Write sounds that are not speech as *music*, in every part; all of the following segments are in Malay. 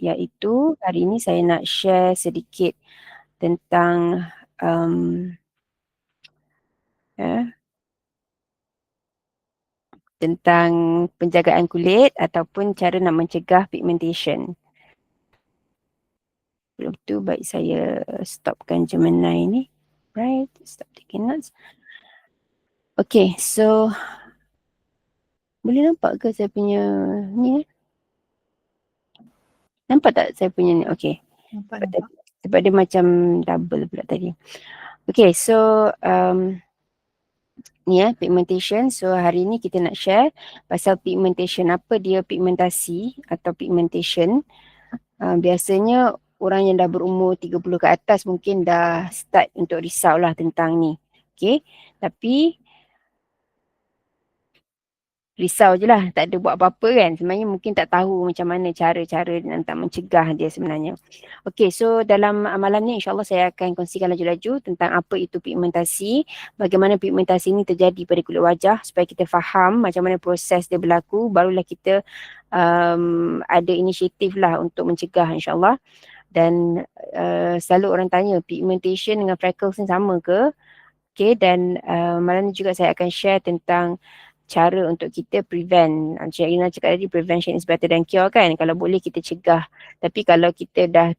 iaitu hari ini saya nak share sedikit tentang um, eh, tentang penjagaan kulit ataupun cara nak mencegah pigmentation. Sebelum tu baik saya stopkan Gemini ni. Right, stop taking notes. Okay, so boleh nampak ke saya punya ni? Nampak tak saya punya ni? Okay. Nampak, nampak. Sebab dia macam double pula tadi. Okay, so um, ni ya, pigmentation. So hari ni kita nak share pasal pigmentation. Apa dia pigmentasi atau pigmentation. Uh, biasanya orang yang dah berumur 30 ke atas mungkin dah start untuk risau lah tentang ni. Okay. Tapi risau je lah. Tak ada buat apa-apa kan. Sebenarnya mungkin tak tahu macam mana cara-cara nak mencegah dia sebenarnya. Okay. So dalam malam ni insyaAllah saya akan kongsikan laju-laju tentang apa itu pigmentasi. Bagaimana pigmentasi ni terjadi pada kulit wajah supaya kita faham macam mana proses dia berlaku. Barulah kita um, ada inisiatif lah untuk mencegah insyaAllah dan uh, selalu orang tanya pigmentation dengan freckles ni sama ke okay dan uh, malam ni juga saya akan share tentang cara untuk kita prevent Encik Irina cakap tadi prevention is better than cure kan kalau boleh kita cegah tapi kalau kita dah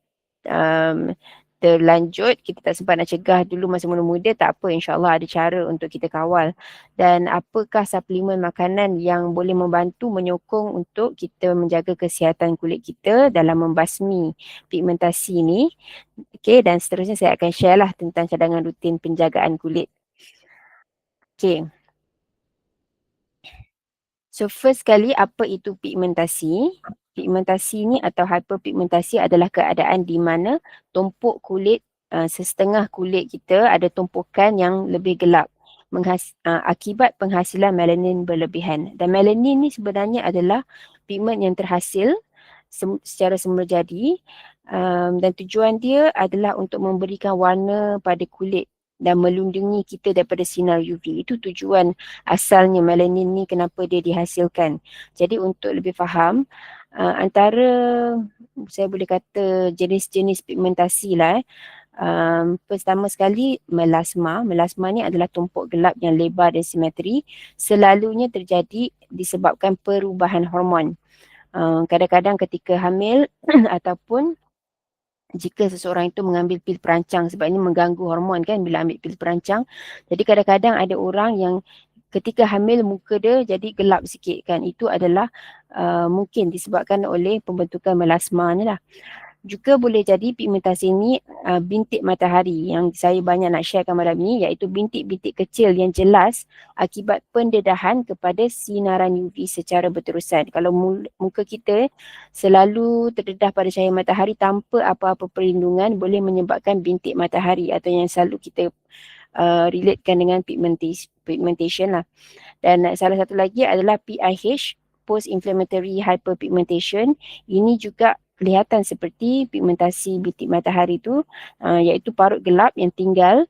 um, terlanjut, kita tak sempat nak cegah dulu masa muda-muda, tak apa insyaAllah ada cara untuk kita kawal. Dan apakah suplemen makanan yang boleh membantu menyokong untuk kita menjaga kesihatan kulit kita dalam membasmi pigmentasi ni. Okay, dan seterusnya saya akan share lah tentang cadangan rutin penjagaan kulit. Okay. So first kali apa itu pigmentasi? pigmentasi ni atau hyperpigmentasi adalah keadaan di mana tumpuk kulit uh, sesetengah kulit kita ada tumpukan yang lebih gelap menghas- uh, akibat penghasilan melanin berlebihan dan melanin ni sebenarnya adalah pigment yang terhasil sem- secara semula jadi um, dan tujuan dia adalah untuk memberikan warna pada kulit dan melindungi kita daripada sinar UV. Itu tujuan asalnya melanin ni kenapa dia dihasilkan. Jadi untuk lebih faham, uh, antara saya boleh kata jenis-jenis pigmentasi lah eh. Um, pertama sekali melasma. Melasma ni adalah tumpuk gelap yang lebar dan simetri. Selalunya terjadi disebabkan perubahan hormon. Uh, kadang-kadang ketika hamil *clears throat* ataupun jika seseorang itu mengambil pil perancang sebab ini mengganggu hormon kan bila ambil pil perancang. Jadi kadang-kadang ada orang yang ketika hamil muka dia jadi gelap sikit kan. Itu adalah uh, mungkin disebabkan oleh pembentukan melasma ni lah. Juga boleh jadi pigmentasi ini uh, bintik matahari yang saya banyak nak sharekan malam ni iaitu bintik-bintik kecil yang jelas akibat pendedahan kepada sinaran UV secara berterusan. Kalau muka kita selalu terdedah pada cahaya matahari tanpa apa-apa perlindungan boleh menyebabkan bintik matahari atau yang selalu kita uh, relatekan dengan pigmentation lah. Dan salah satu lagi adalah PIH, post inflammatory hyperpigmentation. Ini juga kelihatan seperti pigmentasi bintik matahari tu uh, iaitu parut gelap yang tinggal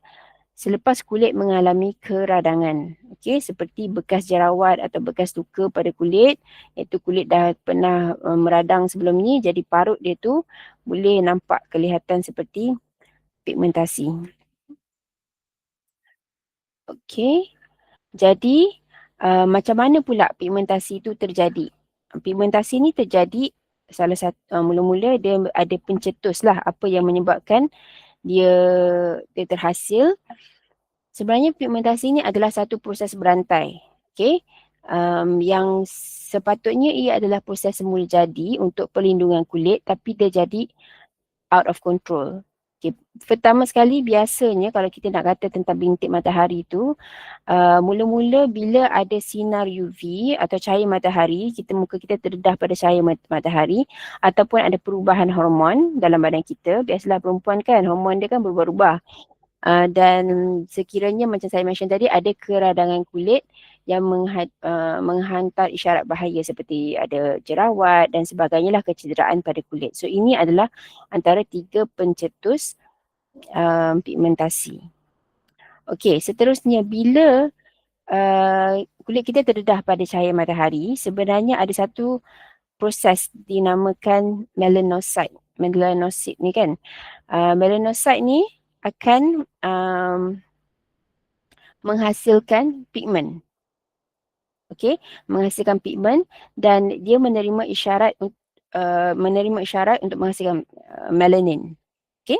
selepas kulit mengalami keradangan. Okey, seperti bekas jerawat atau bekas luka pada kulit, iaitu kulit dah pernah uh, meradang sebelum ni jadi parut dia tu boleh nampak kelihatan seperti pigmentasi. Okey. Jadi uh, macam mana pula pigmentasi itu terjadi? Pigmentasi ni terjadi salah satu uh, mula-mula dia ada pencetus lah apa yang menyebabkan dia dia terhasil. Sebenarnya pigmentasi ni adalah satu proses berantai. Okay. Um, yang sepatutnya ia adalah proses semula jadi untuk perlindungan kulit tapi dia jadi out of control. Okay. Pertama sekali biasanya kalau kita nak kata tentang bintik matahari tu uh, mula-mula bila ada sinar UV atau cahaya matahari kita muka kita terdedah pada cahaya matahari ataupun ada perubahan hormon dalam badan kita biasalah perempuan kan hormon dia kan berubah-ubah uh, dan sekiranya macam saya mention tadi ada keradangan kulit yang uh, menghantar isyarat bahaya seperti ada jerawat dan sebagainya lah kecederaan pada kulit. So ini adalah antara tiga pencetus um, pigmentasi. Okey, seterusnya bila uh, kulit kita terdedah pada cahaya matahari, sebenarnya ada satu proses dinamakan melanocyte. Melanocyte ni kan. Uh, melanocyte ni akan um, menghasilkan pigmen. Okey, menghasilkan pigmen dan dia menerima isyarat uh, menerima isyarat untuk menghasilkan uh, melanin. Okey.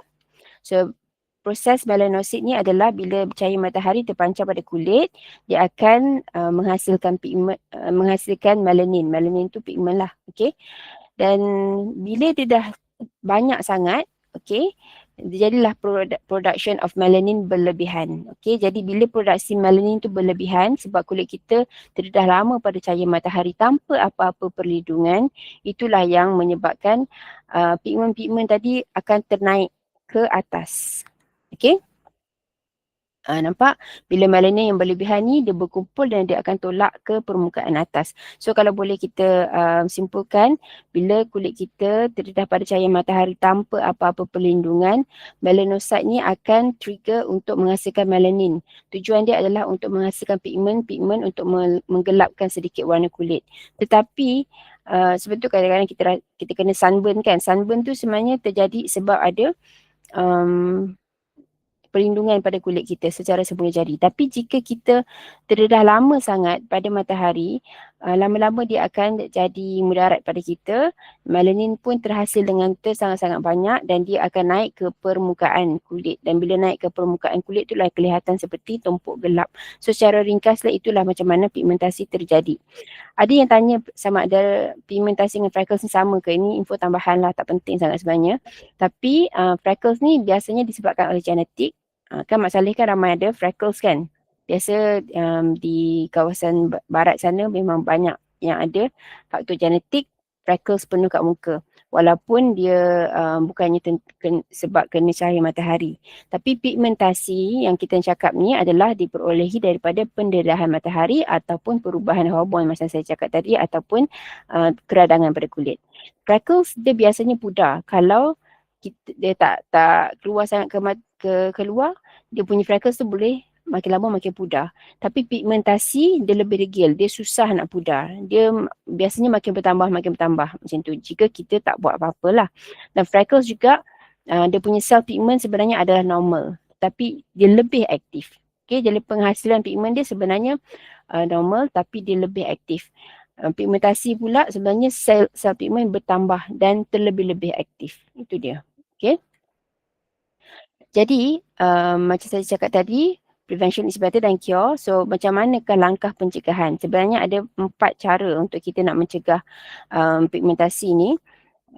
So proses melanosit ni adalah bila cahaya matahari terpancar pada kulit, dia akan uh, menghasilkan pigmen uh, menghasilkan melanin. Melanin tu pigmen lah, okey. Dan bila dia dah banyak sangat, okey, jadilah production of melanin berlebihan. Okey, jadi bila produksi melanin tu berlebihan sebab kulit kita terdedah lama pada cahaya matahari tanpa apa-apa perlindungan, itulah yang menyebabkan uh, pigmen-pigmen tadi akan ternaik ke atas. Okay. Ha, nampak? Bila melanin yang berlebihan ni dia berkumpul dan dia akan tolak ke permukaan atas. So kalau boleh kita uh, simpulkan bila kulit kita terdedah pada cahaya matahari tanpa apa-apa perlindungan, melanocyte ni akan trigger untuk menghasilkan melanin. Tujuan dia adalah untuk menghasilkan pigmen-pigmen untuk menggelapkan sedikit warna kulit. Tetapi uh, sebab tu kadang-kadang kita kita kena sunburn kan. Sunburn tu sebenarnya terjadi sebab ada um, perlindungan pada kulit kita secara semula jadi. Tapi jika kita terdedah lama sangat pada matahari, uh, lama-lama dia akan jadi mudarat pada kita. Melanin pun terhasil dengan sangat-sangat banyak dan dia akan naik ke permukaan kulit. Dan bila naik ke permukaan kulit itulah kelihatan seperti tumpuk gelap. So secara ringkaslah itulah macam mana pigmentasi terjadi. Ada yang tanya sama ada pigmentasi dengan freckles ni sama ke? Ini info tambahan lah tak penting sangat sebenarnya. Tapi uh, freckles ni biasanya disebabkan oleh genetik Uh, kan Mak Saleh kan ramai ada freckles kan. Biasa um, di kawasan barat sana memang banyak yang ada faktor genetik freckles penuh kat muka. Walaupun dia um, bukannya ten- ken- sebab kena cahaya matahari. Tapi pigmentasi yang kita cakap ni adalah diperolehi daripada pendedahan matahari ataupun perubahan hormon macam saya cakap tadi ataupun uh, keradangan pada kulit. Freckles dia biasanya pudar. Kalau kita, dia tak tak keluar sangat ke, ke keluar dia punya freckles tu boleh makin lama makin pudar. Tapi pigmentasi dia lebih degil, dia susah nak pudar. Dia biasanya makin bertambah makin bertambah macam tu jika kita tak buat apa-apa lah. Dan freckles juga uh, dia punya sel pigment sebenarnya adalah normal tapi dia lebih aktif. Okay, jadi penghasilan pigment dia sebenarnya uh, normal tapi dia lebih aktif. Uh, pigmentasi pula sebenarnya sel sel pigment bertambah dan terlebih-lebih aktif. Itu dia. Okay. Jadi um, macam saya cakap tadi, prevention is better than cure. So macam manakah langkah pencegahan? Sebenarnya ada empat cara untuk kita nak mencegah um, pigmentasi ni.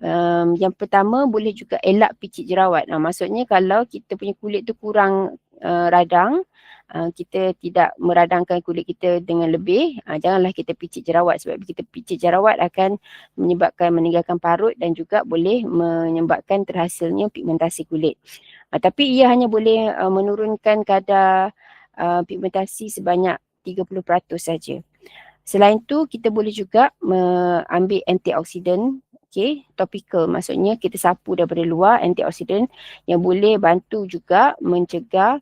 Um, yang pertama boleh juga elak picit jerawat. Nah, maksudnya kalau kita punya kulit tu kurang uh, radang, uh, kita tidak meradangkan kulit kita dengan lebih, uh, janganlah kita picit jerawat sebab kita picit jerawat akan menyebabkan meninggalkan parut dan juga boleh menyebabkan terhasilnya pigmentasi kulit. Uh, tapi ia hanya boleh uh, menurunkan kadar uh, pigmentasi sebanyak 30% saja. Selain tu kita boleh juga ambil antioksidan okay, topical maksudnya kita sapu daripada luar antioksidan yang boleh bantu juga mencegah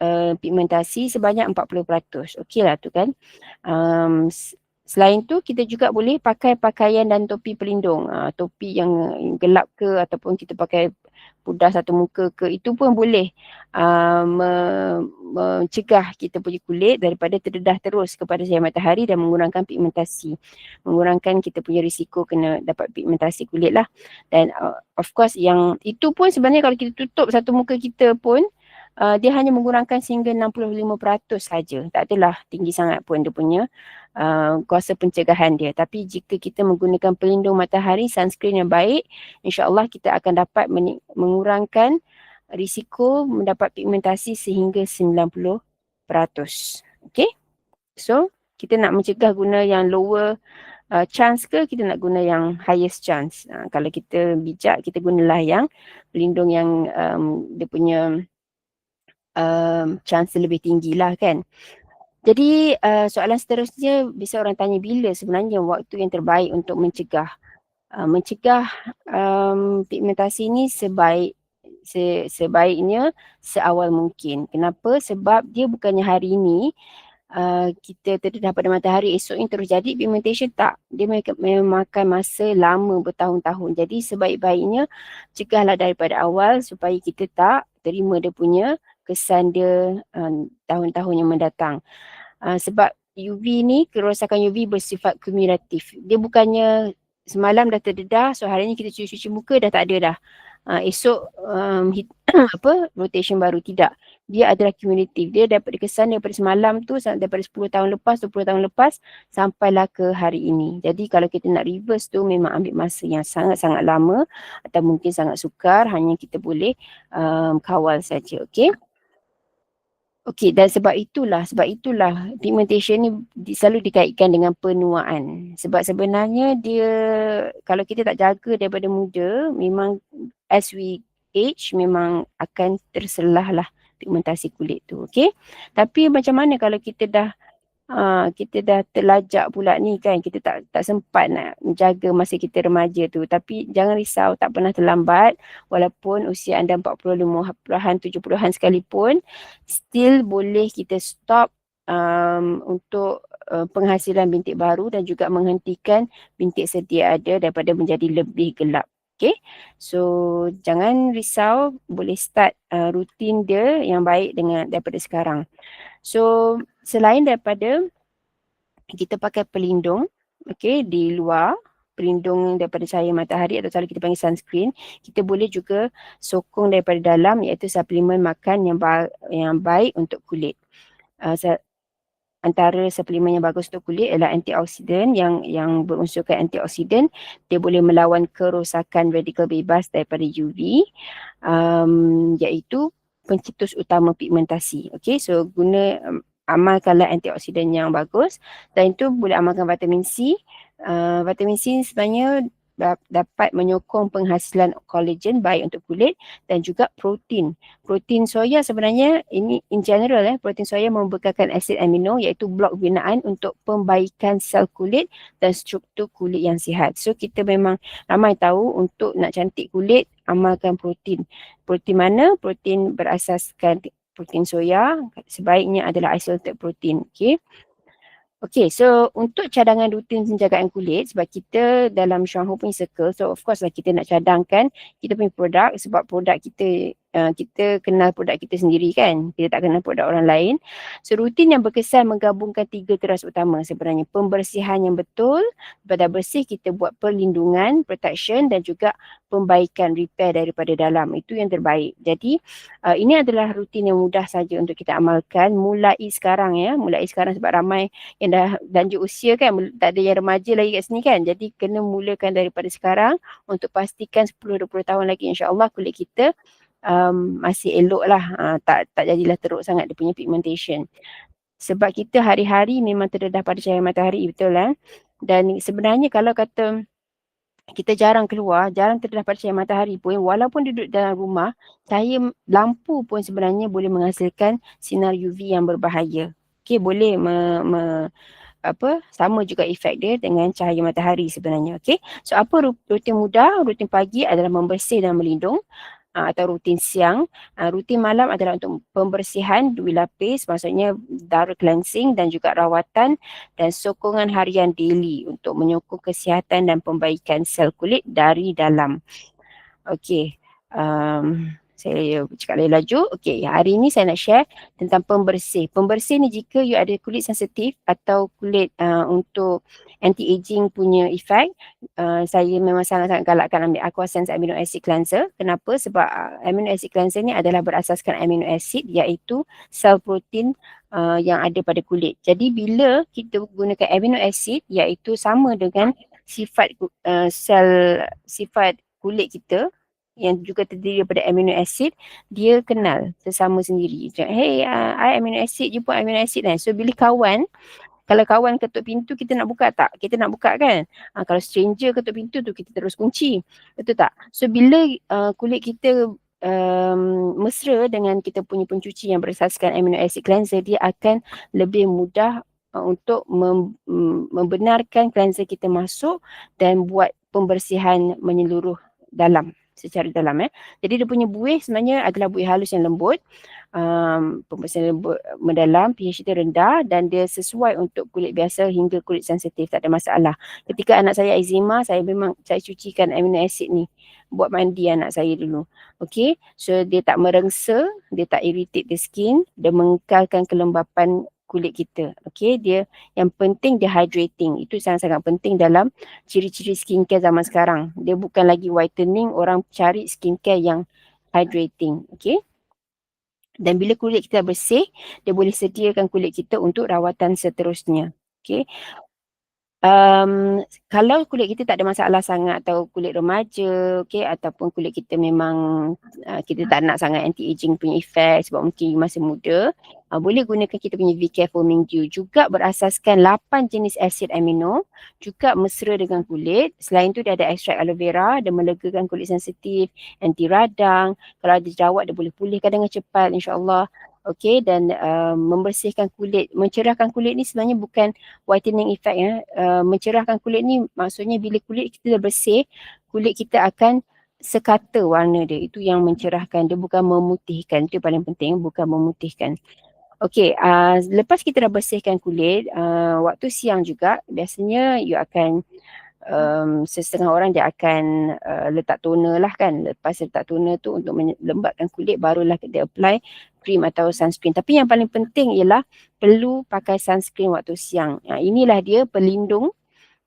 uh, pigmentasi sebanyak 40%. Okey lah tu kan. Um, Selain tu kita juga boleh pakai pakaian dan topi pelindung. Uh, topi yang gelap ke ataupun kita pakai pudar satu muka ke itu pun boleh uh, me- mencegah kita punya kulit daripada terdedah terus kepada cahaya matahari dan mengurangkan pigmentasi. Mengurangkan kita punya risiko kena dapat pigmentasi kulit lah. Dan uh, of course yang itu pun sebenarnya kalau kita tutup satu muka kita pun uh, dia hanya mengurangkan sehingga 65% saja. Tak adalah tinggi sangat pun dia punya uh, kuasa pencegahan dia. Tapi jika kita menggunakan pelindung matahari, sunscreen yang baik, insyaAllah kita akan dapat mengurangkan risiko mendapat pigmentasi sehingga 90%. Okay? So, kita nak mencegah guna yang lower uh, chance ke kita nak guna yang highest chance. Uh, kalau kita bijak, kita gunalah yang pelindung yang um, dia punya um, chance lebih tinggi lah kan. Jadi uh, soalan seterusnya bisa orang tanya bila sebenarnya waktu yang terbaik untuk mencegah uh, mencegah um, pigmentasi ni sebaik se, sebaiknya seawal mungkin. Kenapa? Sebab dia bukannya hari ini uh, kita terdedah pada matahari esok ini terus jadi pigmentation tak. Dia memakan masa lama bertahun-tahun. Jadi sebaik-baiknya cegahlah daripada awal supaya kita tak terima dia punya kesan dia um, tahun-tahun yang mendatang. Uh, sebab UV ni, kerosakan UV bersifat kumulatif. Dia bukannya semalam dah terdedah, so hari ni kita cuci-cuci muka dah tak ada dah. Uh, esok um, hit, *coughs* apa rotation baru tidak. Dia adalah cumulative dia dapat dikesan daripada semalam tu daripada 10 tahun lepas 20 tahun lepas sampailah ke hari ini. Jadi kalau kita nak reverse tu memang ambil masa yang sangat-sangat lama atau mungkin sangat sukar. Hanya kita boleh um, kawal saja okey Okey dan sebab itulah sebab itulah pigmentation ni di, selalu dikaitkan dengan penuaan. Sebab sebenarnya dia kalau kita tak jaga daripada muda memang as we age memang akan terselah lah pigmentasi kulit tu. Okey. Tapi macam mana kalau kita dah Ha, kita dah terlajak pula ni kan. Kita tak tak sempat nak menjaga masa kita remaja tu. Tapi jangan risau tak pernah terlambat. Walaupun usia anda 40 50-an 70-an sekalipun still boleh kita stop um, untuk uh, penghasilan bintik baru dan juga menghentikan bintik sedia ada daripada menjadi lebih gelap. Okay, so jangan risau, boleh start uh, rutin dia yang baik dengan daripada sekarang. So selain daripada kita pakai pelindung okay, di luar, pelindung daripada cahaya matahari atau kalau kita panggil sunscreen, kita boleh juga sokong daripada dalam iaitu suplemen makan yang ba- yang baik untuk kulit. Uh, antara suplemen yang bagus untuk kulit adalah antioksidan yang yang berunsurkan antioksidan dia boleh melawan kerosakan radikal bebas daripada UV um, iaitu pencetus utama pigmentasi. Okay, so guna um, amalkanlah antioksidan yang bagus dan itu boleh amalkan vitamin C. Uh, vitamin C sebenarnya dapat menyokong penghasilan kolagen baik untuk kulit dan juga protein. Protein soya sebenarnya ini in general eh protein soya membekalkan asid amino iaitu blok binaan untuk pembaikan sel kulit dan struktur kulit yang sihat. So kita memang ramai tahu untuk nak cantik kulit amalkan protein. Protein mana? Protein berasaskan protein soya sebaiknya adalah isolated protein. Okay. Okay, so untuk cadangan rutin penjagaan kulit sebab kita dalam Shanghai punya circle, so of course lah kita nak cadangkan kita punya produk sebab produk kita uh, kita kenal produk kita sendiri kan? Kita tak kenal produk orang lain. So rutin yang berkesan menggabungkan tiga teras utama sebenarnya. Pembersihan yang betul pada bersih kita buat perlindungan protection dan juga pembaikan repair daripada dalam. Itu yang terbaik. Jadi uh, ini adalah rutin yang mudah saja untuk kita amalkan. Mulai sekarang ya. Mulai sekarang sebab ramai yang dah lanjut usia kan? Tak ada yang remaja lagi kat sini kan? Jadi kena mulakan daripada sekarang untuk pastikan 10-20 tahun lagi insyaAllah kulit kita um, masih elok lah. Uh, tak, tak jadilah teruk sangat dia punya pigmentation. Sebab kita hari-hari memang terdedah pada cahaya matahari betul lah dan sebenarnya kalau kata kita jarang keluar, jarang terdedah pada cahaya matahari pun walaupun duduk dalam rumah, cahaya lampu pun sebenarnya boleh menghasilkan sinar UV yang berbahaya. Okay, boleh me, me, apa sama juga efek dia dengan cahaya matahari sebenarnya. Okay, so apa rutin mudah, rutin pagi adalah membersih dan melindung atau rutin siang. Uh, rutin malam adalah untuk pembersihan dua lapis maksudnya darah cleansing dan juga rawatan dan sokongan harian daily untuk menyokong kesihatan dan pembaikan sel kulit dari dalam. Okey. Um, saya cakap lagi laju. Okey, hari ini saya nak share tentang pembersih. Pembersih ni jika you ada kulit sensitif atau kulit uh, untuk anti-aging punya efek, uh, saya memang sangat-sangat galakkan ambil Aquasense Amino Acid Cleanser. Kenapa? Sebab uh, Amino Acid Cleanser ni adalah berasaskan amino acid iaitu sel protein uh, yang ada pada kulit. Jadi bila kita gunakan amino acid iaitu sama dengan sifat uh, sel sifat kulit kita yang juga terdiri daripada amino acid dia kenal sesama sendiri. Hey uh, I amino acid you pun amino acid kan? So bila kawan kalau kawan ketuk pintu kita nak buka tak? Kita nak buka kan? Uh, kalau stranger ketuk pintu tu kita terus kunci. Betul tak? So bila uh, kulit kita um, mesra dengan kita punya pencuci yang berasaskan amino acid cleanser dia akan lebih mudah uh, untuk mem- membenarkan cleanser kita masuk dan buat pembersihan menyeluruh dalam secara dalam eh. Jadi dia punya buih sebenarnya adalah buih halus yang lembut. Um, pembersihan lembut mendalam, pH dia rendah dan dia sesuai untuk kulit biasa hingga kulit sensitif, tak ada masalah. Ketika anak saya eczema, saya memang saya cucikan amino acid ni buat mandi anak saya dulu. Okay, so dia tak merengsa, dia tak irritate the skin, dia mengekalkan kelembapan kulit kita. Okay, dia yang penting dia hydrating. Itu sangat-sangat penting dalam ciri-ciri skincare zaman sekarang. Dia bukan lagi whitening, orang cari skincare yang hydrating. Okay. Dan bila kulit kita bersih, dia boleh sediakan kulit kita untuk rawatan seterusnya. Okay um, kalau kulit kita tak ada masalah sangat atau kulit remaja okay, ataupun kulit kita memang uh, kita tak nak sangat anti-aging punya effect sebab mungkin masih muda uh, boleh gunakan kita punya V-Care Foaming Dew juga berasaskan 8 jenis asid amino juga mesra dengan kulit. Selain tu dia ada ekstrak aloe vera dan melegakan kulit sensitif anti radang. Kalau ada jerawat dia boleh pulihkan dengan cepat insyaAllah okay dan uh, membersihkan kulit. Mencerahkan kulit ni sebenarnya bukan whitening effect ya. Uh, mencerahkan kulit ni maksudnya bila kulit kita dah bersih kulit kita akan sekata warna dia. Itu yang mencerahkan dia bukan memutihkan. Itu paling penting bukan memutihkan. Okay, uh, lepas kita dah bersihkan kulit, uh, waktu siang juga biasanya you akan um, setengah orang dia akan uh, letak toner lah kan. Lepas letak toner tu untuk melembabkan kulit barulah dia apply cream atau sunscreen tapi yang paling penting ialah perlu pakai sunscreen waktu siang uh, inilah dia pelindung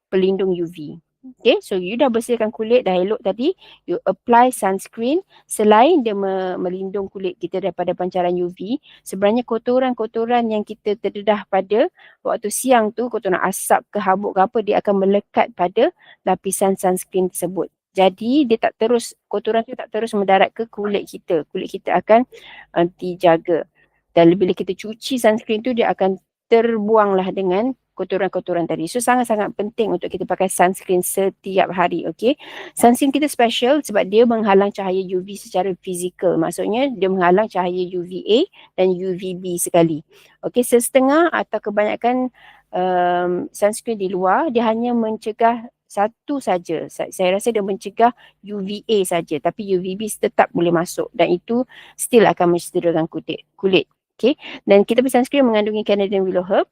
pelindung UV Okay, so you dah bersihkan kulit, dah elok tadi, you apply sunscreen. Selain dia me- melindung kulit kita daripada pancaran UV, sebenarnya kotoran-kotoran yang kita terdedah pada waktu siang tu, kotoran asap ke habuk ke apa, dia akan melekat pada lapisan sunscreen tersebut. Jadi dia tak terus, kotoran tu tak terus mendarat ke kulit kita. Kulit kita akan uh, dijaga. Dan bila kita cuci sunscreen tu, dia akan terbuanglah dengan kotoran-kotoran tadi. So sangat-sangat penting untuk kita pakai sunscreen setiap hari, okay. Sunscreen kita special sebab dia menghalang cahaya UV secara fizikal. Maksudnya dia menghalang cahaya UVA dan UVB sekali. Okay, setengah atau kebanyakan um, sunscreen di luar, dia hanya mencegah satu saja. Saya rasa dia mencegah UVA saja tapi UVB tetap boleh masuk dan itu still akan mencederakan kulit. kulit. Okay. Dan kita sunscreen mengandungi Canadian Willow Herb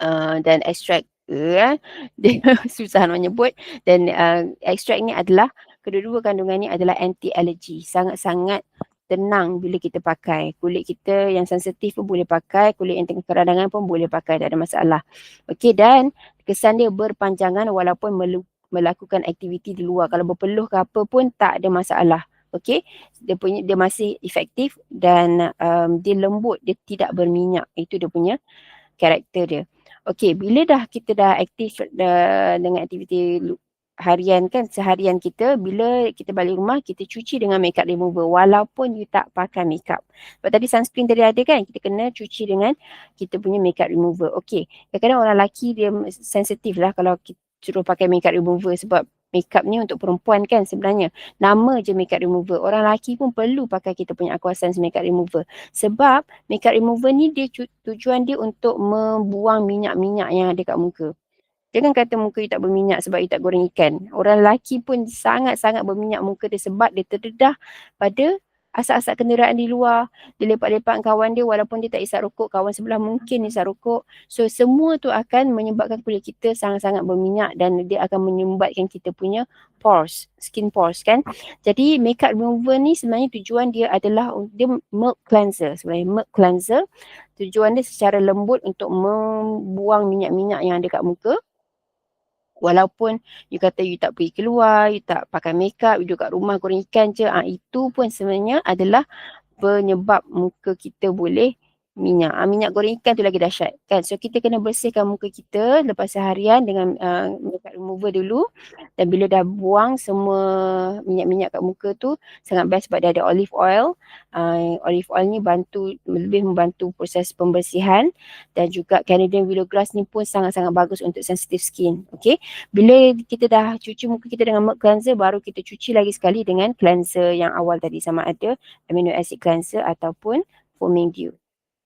Uh, dan ekstrak uh, *laughs* dia susah nak menyebut dan uh, ekstrak ni adalah kedua-dua kandungan ni adalah anti allergy sangat-sangat tenang bila kita pakai. Kulit kita yang sensitif pun boleh pakai kulit yang tengah keradangan pun boleh pakai tak ada masalah. Okey dan kesan dia berpanjangan walaupun melu- melakukan aktiviti di luar. Kalau berpeluh ke apa pun tak ada masalah. Okey dia punya dia masih efektif dan um, dia lembut dia tidak berminyak. Itu dia punya karakter dia. Okey, bila dah kita dah aktif dah dengan aktiviti harian kan seharian kita bila kita balik rumah kita cuci dengan makeup remover walaupun you tak pakai makeup. Sebab tadi sunscreen tadi ada kan kita kena cuci dengan kita punya makeup remover. Okey, kadang-kadang orang lelaki dia sensitif lah kalau kita suruh pakai makeup remover sebab makeup ni untuk perempuan kan sebenarnya. Nama je makeup remover. Orang lelaki pun perlu pakai kita punya Aquasense makeup remover. Sebab makeup remover ni dia tujuan dia untuk membuang minyak-minyak yang ada kat muka. Jangan kata muka you tak berminyak sebab you tak goreng ikan. Orang lelaki pun sangat-sangat berminyak muka dia sebab dia terdedah pada asap-asap kenderaan di luar, dia lepak-lepak kawan dia walaupun dia tak isap rokok, kawan sebelah mungkin isap rokok. So semua tu akan menyebabkan kulit kita sangat-sangat berminyak dan dia akan menyumbatkan kita punya pores, skin pores kan. Jadi makeup remover ni sebenarnya tujuan dia adalah dia milk cleanser sebenarnya milk cleanser. Tujuan dia secara lembut untuk membuang minyak-minyak yang ada kat muka walaupun you kata you tak pergi keluar, you tak pakai makeup, you duduk kat rumah goreng ikan je, ah itu pun sebenarnya adalah penyebab muka kita boleh minyak. Ah, minyak goreng ikan tu lagi dahsyat kan. So kita kena bersihkan muka kita lepas seharian dengan uh, makeup remover dulu dan bila dah buang semua minyak-minyak kat muka tu sangat best sebab dia ada olive oil. Uh, olive oil ni bantu lebih membantu proses pembersihan dan juga Canadian willow grass ni pun sangat-sangat bagus untuk sensitive skin. Okay. Bila kita dah cuci muka kita dengan milk cleanser baru kita cuci lagi sekali dengan cleanser yang awal tadi sama ada amino acid cleanser ataupun foaming dew.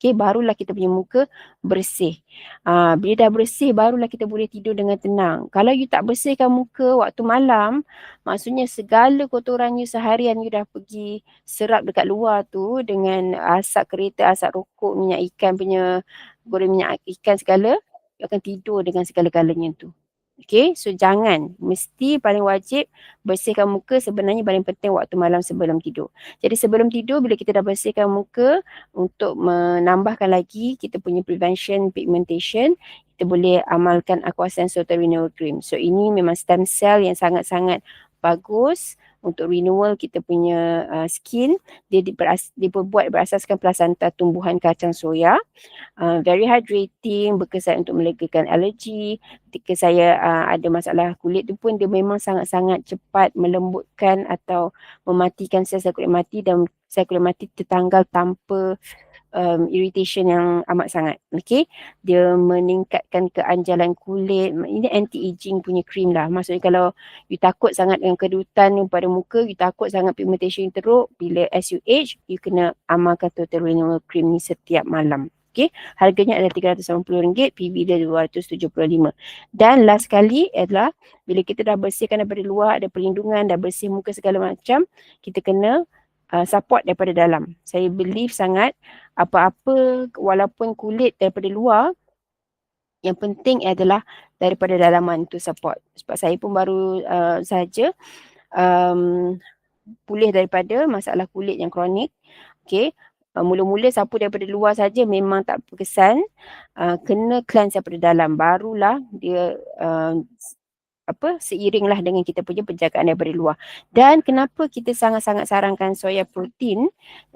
Okay, barulah kita punya muka bersih. Uh, bila dah bersih, barulah kita boleh tidur dengan tenang. Kalau you tak bersihkan muka waktu malam, maksudnya segala kotorannya seharian you dah pergi serap dekat luar tu dengan asap kereta, asap rokok, minyak ikan punya, goreng minyak ikan segala, you akan tidur dengan segala-galanya tu. Okay, so jangan. Mesti paling wajib bersihkan muka sebenarnya paling penting waktu malam sebelum tidur. Jadi sebelum tidur bila kita dah bersihkan muka untuk menambahkan lagi kita punya prevention pigmentation, kita boleh amalkan Aquasense Total Renewal Cream. So ini memang stem cell yang sangat-sangat bagus untuk renewal kita punya uh, skin dia diberas, diperbuat berasaskan plasenta tumbuhan kacang soya. Uh, very hydrating berkesan untuk melegakan alergi. Ketika saya uh, ada masalah kulit tu pun dia memang sangat-sangat cepat melembutkan atau mematikan sel-sel kulit mati dan sel kulit mati tertanggal tanpa um, irritation yang amat sangat. Okay. Dia meningkatkan keanjalan kulit. Ini anti-aging punya cream lah. Maksudnya kalau you takut sangat dengan kedutan pada muka, you takut sangat pigmentation teruk, bila as you age, you kena amalkan total renewal cream ni setiap malam. Okay. Harganya adalah RM380, PV dia RM275. Dan last kali adalah bila kita dah bersihkan daripada luar, ada perlindungan, dah bersih muka segala macam, kita kena uh, support daripada dalam. Saya believe sangat apa-apa walaupun kulit daripada luar yang penting adalah daripada dalaman tu support. Sebab saya pun baru uh, saja um, pulih daripada masalah kulit yang kronik. Okay. Uh, mula-mula sapu daripada luar saja memang tak berkesan. Uh, kena cleanse daripada dalam. Barulah dia uh, apa seiringlah dengan kita punya penjagaan daripada luar. Dan kenapa kita sangat-sangat sarankan soya protein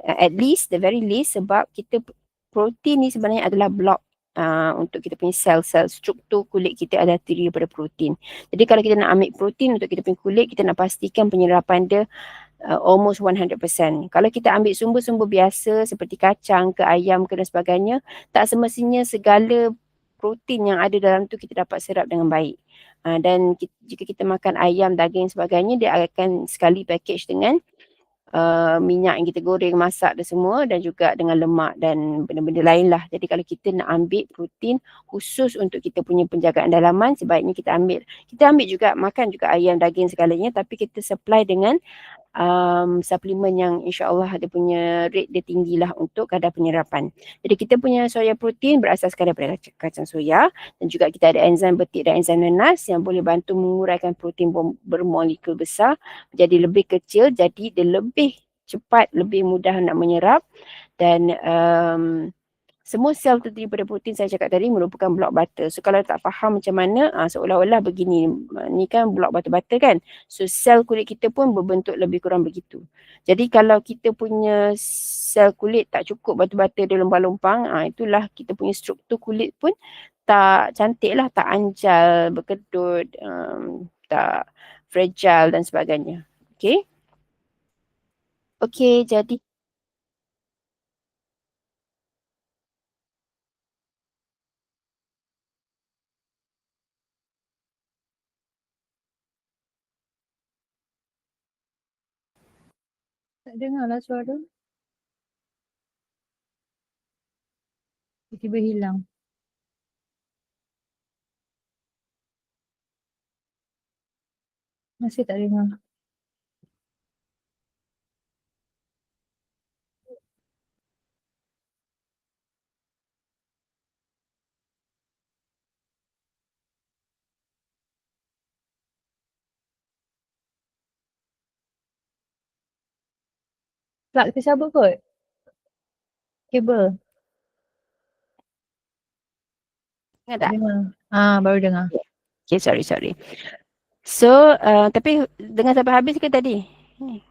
uh, at least the very least sebab kita protein ni sebenarnya adalah block uh, untuk kita punya sel-sel struktur kulit kita adalah terdiri daripada protein. Jadi kalau kita nak ambil protein untuk kita punya kulit kita nak pastikan penyerapan dia uh, almost 100%. Kalau kita ambil sumber-sumber biasa seperti kacang ke ayam ke dan sebagainya tak semestinya segala protein yang ada dalam tu kita dapat serap dengan baik. Uh, dan kita, jika kita makan ayam, daging sebagainya, dia akan sekali package dengan uh, minyak yang kita goreng, masak dan semua dan juga dengan lemak dan benda-benda lain lah. Jadi kalau kita nak ambil protein khusus untuk kita punya penjagaan dalaman, sebaiknya kita ambil. Kita ambil juga, makan juga ayam, daging segalanya tapi kita supply dengan um, suplemen yang insyaAllah dia punya rate dia tinggi lah untuk kadar penyerapan. Jadi kita punya soya protein berasaskan daripada kacang soya dan juga kita ada enzim betik dan enzim nanas yang boleh bantu menguraikan protein bermolekul besar menjadi lebih kecil jadi dia lebih cepat, lebih mudah nak menyerap dan um, semua sel terdiri daripada protein saya cakap tadi merupakan block butter. So kalau tak faham macam mana, uh, seolah-olah begini. Ni kan block butter-butter kan. So sel kulit kita pun berbentuk lebih kurang begitu. Jadi kalau kita punya sel kulit tak cukup batu-bata dia lompang-lompang, uh, itulah kita punya struktur kulit pun tak cantik lah, tak anjal, berkedut, um, tak fragile dan sebagainya. Okay. Okay, jadi Tak dengar lah suara. Tiba-tiba hilang. Masih tak dengar. Plug tercabut kot. Kabel. Dengar tak? Dengar. Ah, baru dengar. Okay, sorry, sorry. So, uh, tapi dengar sampai habis ke tadi?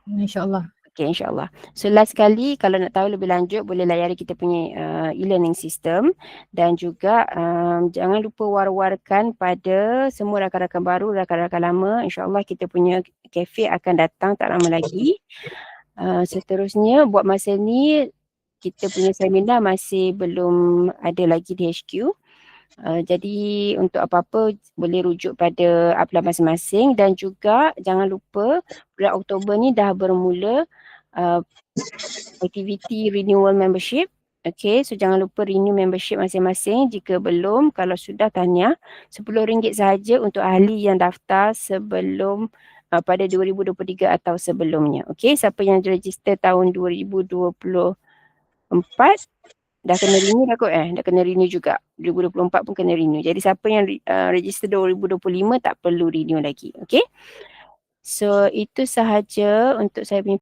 InsyaAllah. Okay, insyaAllah. So, last kali kalau nak tahu lebih lanjut, boleh layari kita punya uh, e-learning system. Dan juga um, jangan lupa war-warkan pada semua rakan-rakan baru, rakan-rakan lama. InsyaAllah kita punya cafe akan datang tak lama lagi. Uh, seterusnya buat masa ni kita punya seminar masih belum ada lagi di HQ. Uh, jadi untuk apa-apa boleh rujuk pada upline masing-masing dan juga jangan lupa bulan Oktober ni dah bermula uh, aktiviti renewal membership Okay, so jangan lupa renew membership masing-masing. Jika belum, kalau sudah tanya, RM10 sahaja untuk ahli yang daftar sebelum uh, pada 2023 atau sebelumnya. Okay, siapa yang register tahun 2024 dah kena renew dah kot eh. Dah kena renew juga. 2024 pun kena renew. Jadi siapa yang uh, register 2025 tak perlu renew lagi. Okay. So itu sahaja untuk saya punya